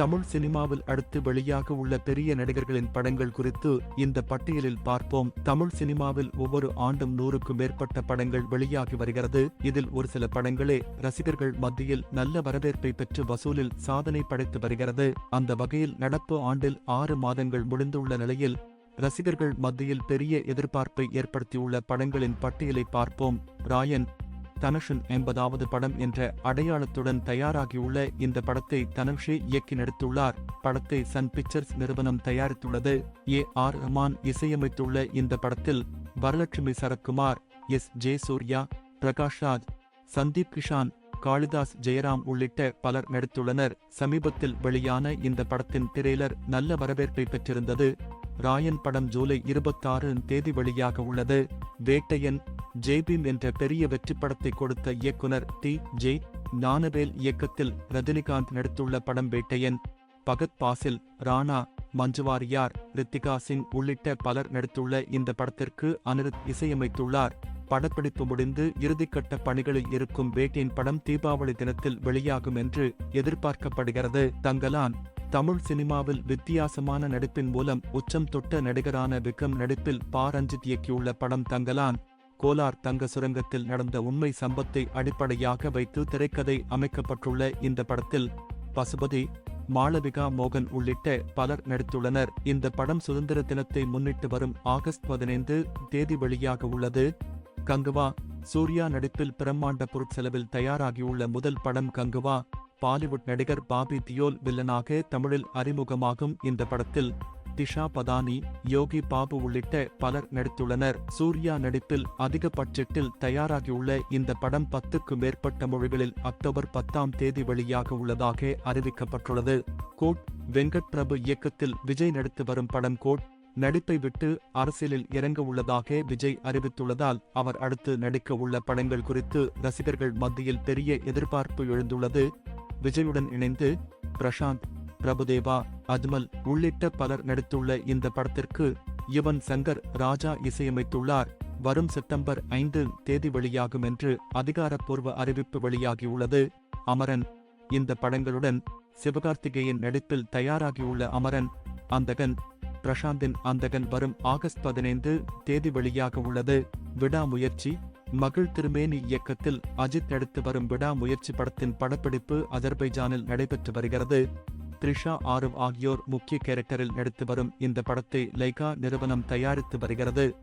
தமிழ் சினிமாவில் அடுத்து வெளியாக உள்ள பெரிய நடிகர்களின் படங்கள் குறித்து இந்த பட்டியலில் பார்ப்போம். தமிழ் சினிமாவில் ஒவ்வொரு ஆண்டும் நூறுக்கும் மேற்பட்ட படங்கள் வெளியாகி வருகிறது. இதில் ஒரு சில படங்களே ரசிகர்கள் மத்தியில் நல்ல வரவேற்பை பெற்று வசூலில் சாதனை படைத்து வருகிறது. அந்த வகையில் நடப்பு ஆண்டில் ஆறு மாதங்கள் முடிந்துள்ள நிலையில் ரசிகர்கள் மத்தியில் பெரிய எதிர்பார்ப்பை ஏற்படுத்தியுள்ள படங்களின் பட்டியலை பார்ப்போம். ராயன் தனுஷின் எண்பதாவது படம் என்ற அடையாளத்துடன் தயாராகியுள்ள இந்த படத்தை தனுஷே இயக்கி நடித்துள்ளார் படத்தை சன் பிக்சர்ஸ் நிறுவனம் தயாரித்துள்ளது. ஏ ஆர் ரஹ்மான் இசையமைத்துள்ள இந்த படத்தில் வரலட்சுமி சரத்குமார் எஸ் ஜே சூர்யா பிரகாஷ் ராஜ் சந்தீப் கிஷான் காளிதாஸ் ஜெயராம் உள்ளிட்ட பலர் நடித்துள்ளனர். சமீபத்தில் வெளியான இந்த படத்தின் திரையிலர் நல்ல வரவேற்பை பெற்றிருந்தது. ராயன் படம் ஜூலை இருபத்தாறு தேதி வெளியாக உள்ளது. வேட்டையன் ஜெய்பீம் என்ற பெரிய வெற்றி படத்தை கொடுத்த இயக்குனர் டி. ஜே. ஞானவேல் இயக்கத்தில் ரஜினிகாந்த் நடித்துள்ள படம் வேட்டையன் பகத் பாசில் ராணா மஞ்சுவாரியார் ரித்திகா சிங் உள்ளிட்ட பலர் நடித்துள்ள இந்த படத்திற்கு அனிருத் இசையமைத்துள்ளார். படப்பிடிப்பு முடிந்து இறுதிக்கட்ட பணிகளில் இருக்கும் வேட்டையின் படம் தீபாவளி தினத்தில் வெளியாகும் என்று எதிர்பார்க்கப்படுகிறது. தங்கலான் தமிழ் சினிமாவில் வித்தியாசமான நடிப்பின் மூலம் உச்சம் தொட்ட நடிகரான விக்ரம் நடிப்பில் பா. ரஞ்சித் இயக்கியுள்ள படம் தங்கலான் கோலார் தங்க சுரங்கத்தில் நடந்த உண்மை சம்பத்தை அடிப்படையாக வைத்து திரைக்கதை அமைக்கப்பட்டுள்ள இந்த படத்தில் பசுபதி மாளவிகா மோகன் உள்ளிட்ட பலர் நடித்துள்ளனர். இந்த படம் சுதந்திர தினத்தை முன்னிட்டு வரும் ஆகஸ்ட் பதினைந்து தேதி வெளியாக உள்ளது. கங்குவா சூர்யா நடிப்பில் பிரம்மாண்ட பொருட்செலவில் தயாராகியுள்ள முதல் படம் கங்குவா. பாலிவுட் நடிகர் பாபி தியோல் வில்லனாக தமிழில் அறிமுகமாகும் இந்த படத்தில் திஷா பதானி யோகி பாபு உள்ளிட்ட பலர் நடித்துள்ளனர். சூர்யா நடிப்பில் அதிக பட்ஜெட்டில் தயாராகியுள்ள இந்த படம் பத்துக்கு மேற்பட்ட மொழிகளில் அக்டோபர் பத்தாம் தேதி வெளியாக உள்ளதாக அறிவிக்கப்பட்டுள்ளது. கோட் வெங்கட் பிரபு இயக்கத்தில் விஜய் நடித்து வரும் படம் கோட் நடிப்பை விட்டு அரசியலில் இறங்க உள்ளதாக விஜய் அறிவித்துள்ளதால் அவர் அடுத்து நடிக்க உள்ள படங்கள் குறித்து ரசிகர்கள் மத்தியில் பெரிய எதிர்பார்ப்பு எழுந்துள்ளது. விஜயுடன் இணைந்து பிரசாந்த் பிரபுதேவா அஜ்மல் உள்ளிட்ட பலர் நடித்துள்ள இந்த படத்திற்கு யுவன் சங்கர் ராஜா இசையமைத்துள்ளார். வரும் செப்டம்பர் ஐந்து தேதி வெளியாகும் என்று அதிகாரப்பூர்வ அறிவிப்பு வெளியாகியுள்ளது. அமரன். இந்த படங்களுடன் சிவகார்த்திகேயன் நடிப்பில் தயாராகியுள்ள அமரன் அந்தகன் பிரசாந்தின் அந்தகன் வரும் ஆகஸ்ட் பதினைந்து தேதி வெளியாக உள்ளது. விடாமுயற்சி. மகள் திருமேனி இயக்கத்தில் அஜித் நடித்து வரும் விடாமுயற்சி படத்தின் படப்பிடிப்பு அஜர்பைஜானில் நடைபெற்று வருகிறது. த்ரிஷா ஆரவ் ஆகியோர் முக்கிய கேரக்டரில் நடித்து வரும் இந்த படத்தை லைகா நிறுவனம் தயாரித்து வருகிறது.